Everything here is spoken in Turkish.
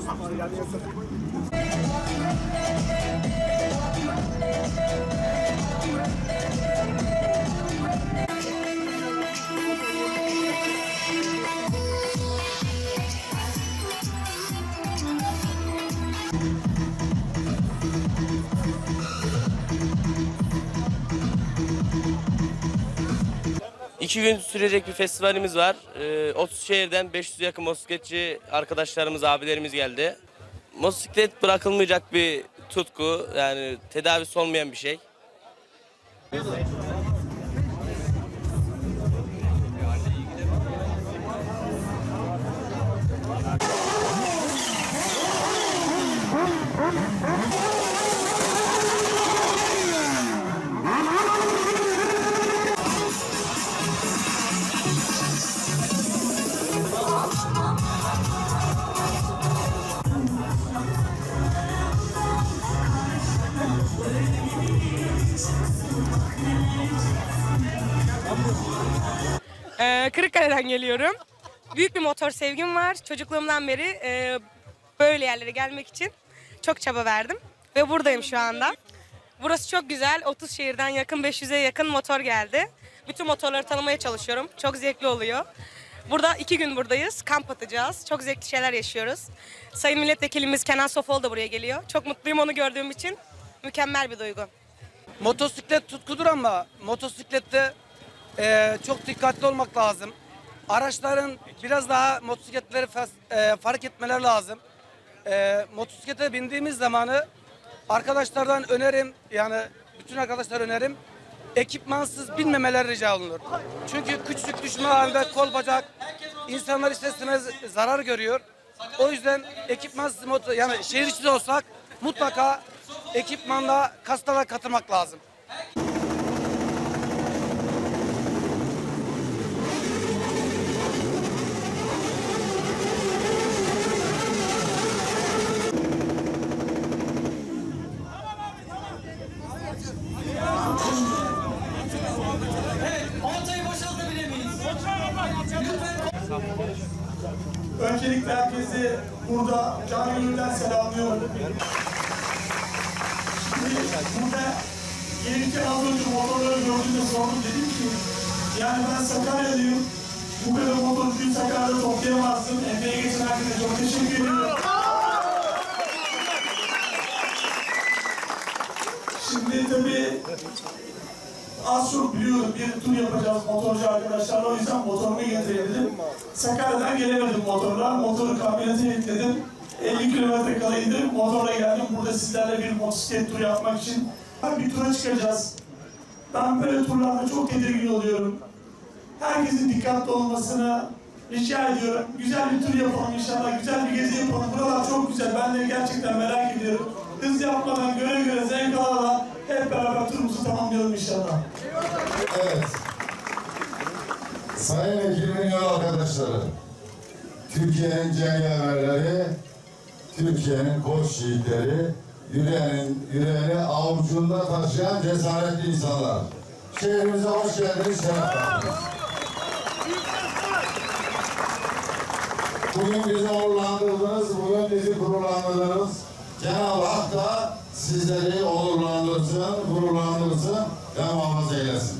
Görüşürüz. İki gün sürecek bir festivalimiz var. Ee, 30 şehirden 500 yakın motosikletçi arkadaşlarımız, abilerimiz geldi. Motosiklet bırakılmayacak bir tutku. Yani tedavisi olmayan bir şey. Ee, Kırıkkale'den geliyorum. Büyük bir motor sevgim var. Çocukluğumdan beri e, böyle yerlere gelmek için çok çaba verdim. Ve buradayım şu anda. Burası çok güzel. 30 şehirden yakın 500'e yakın motor geldi. Bütün motorları tanımaya çalışıyorum. Çok zevkli oluyor. Burada iki gün buradayız. Kamp atacağız. Çok zevkli şeyler yaşıyoruz. Sayın Milletvekilimiz Kenan Sofoğlu da buraya geliyor. Çok mutluyum onu gördüğüm için. Mükemmel bir duygu. Motosiklet tutkudur ama motosiklette eee, çok dikkatli olmak lazım. Araçların biraz daha motosikletleri fas- eee, fark etmeler lazım. Eee motosiklete bindiğimiz zamanı arkadaşlardan önerim yani bütün arkadaşlar önerim ekipmansız binmemeler rica olunur. Çünkü küçük düşme halinde kol bacak insanlar ister istemez zarar görüyor. O yüzden ekipmansız motor yani şehir içi de olsak mutlaka ekipmanla kastalara katılmak lazım. Öncelikle herkesi burada canı gönülden selamlıyorum. Burada gelirken az önce motorları gördüğümde sordum dedim ki yani ben Sakaryalıyım. Bu kadar motorcuyu Sakarya'da toplayamazsın. Emeğe geçen herkese çok teşekkür ediyorum. Şimdi tabii az çok biliyorum bir tur yapacağız motorcu arkadaşlarla o yüzden motorumu getireyim dedim. Sakarya'dan gelemedim motorla. Motoru kamyonete yükledim. 50 kilometre kalıydı. Motorla geldim. Burada sizlerle bir motosiklet turu yapmak için bir tura çıkacağız. Ben böyle turlarda çok tedirgin oluyorum. Herkesin dikkatli olmasını rica ediyorum. Güzel bir tur yapalım inşallah. Güzel bir gezi yapalım. Buralar çok güzel. Ben de gerçekten merak ediyorum. Hız yapmadan göre göre zevk alarak hep beraber turumuzu tamamlayalım inşallah. Evet. Sayın ekibin yol arkadaşları, Türkiye'nin cengaverleri, Türkiye'nin koç yiğitleri, yüreğinin, yüreğini avucunda taşıyan cesaretli insanlar. Şehrimize hoş geldiniz, şeref. Bugün bizi onurlandırdınız, bugün bizi gururlandırdınız. Cenab-ı Hak da sizleri onurlandırsın, gururlandırsın ve muhafaza eylesin.